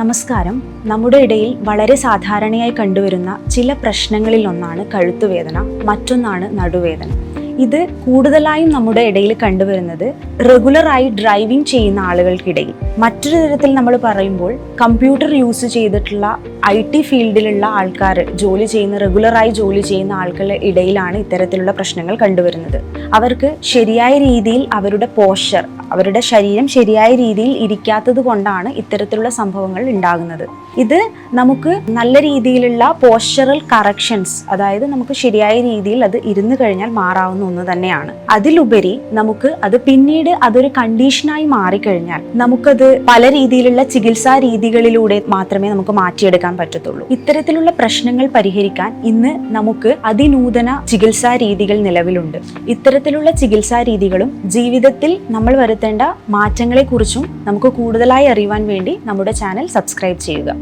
നമസ്കാരം. നമ്മുടെ ഇടയിൽ വളരെ സാധാരണയായി കണ്ടുവരുന്ന ചില പ്രശ്നങ്ങളിൽ ഒന്നാണ് കഴുത്തുവേദന മറ്റൊന്നാണ് നടുവേദന. ഇത് കൂടുതലായും നമ്മുടെ ഇടയിൽ കണ്ടുവരുന്നത് റെഗുലറായി ഡ്രൈവിംഗ് ചെയ്യുന്ന ആളുകൾക്കിടയിൽ. മറ്റൊരു തരത്തിൽ നമ്മൾ പറയുമ്പോൾ കമ്പ്യൂട്ടർ യൂസ് ചെയ്തിട്ടുള്ള ഐ ടി ഫീൽഡിലുള്ള ആൾക്കാർ ജോലി ചെയ്യുന്ന റെഗുലറായി ജോലി ചെയ്യുന്ന ആൾക്കാരുടെ ഇടയിലാണ് ഇത്തരത്തിലുള്ള പ്രശ്നങ്ങൾ കണ്ടുവരുന്നത്. അവർക്ക് ശരിയായ രീതിയിൽ അവരുടെ പോഷർ അവരുടെ ശരീരം ശരിയായ രീതിയിൽ ഇരിക്കാത്തത് കൊണ്ടാണ് ഇത്തരത്തിലുള്ള സംഭവങ്ങൾ ഉണ്ടാകുന്നത്. ഇത് നമുക്ക് നല്ല രീതിയിലുള്ള പോസ്ചറൽ കറക്ഷൻസ് അതായത് നമുക്ക് ശരിയായ രീതിയിൽ അത് ഇരുന്ന് കഴിഞ്ഞാൽ മാറാവുന്ന ഒന്ന് തന്നെയാണ്. അതിലുപരി നമുക്ക് അത് പിന്നീട് അതൊരു കണ്ടീഷനായി മാറിക്കഴിഞ്ഞാൽ നമുക്കത് പല രീതിയിലുള്ള ചികിത്സാ രീതികളിലൂടെ മാത്രമേ നമുക്ക് മാറ്റിയെടുക്കാൻ പറ്റത്തുള്ളൂ. ഇത്തരത്തിലുള്ള പ്രശ്നങ്ങൾ പരിഹരിക്കാൻ ഇന്ന് നമുക്ക് അതിനൂതന ചികിത്സാ രീതികൾ നിലവിലുണ്ട്. ഇത്തരത്തിലുള്ള ചികിത്സാ രീതികളും ജീവിതത്തിൽ നമ്മൾ വരുത്തേണ്ട മാറ്റങ്ങളെക്കുറിച്ചും നമുക്ക് കൂടുതലായി അറിയുവാൻ വേണ്ടി നമ്മുടെ ചാനൽ സബ്സ്ക്രൈബ് ചെയ്യുക.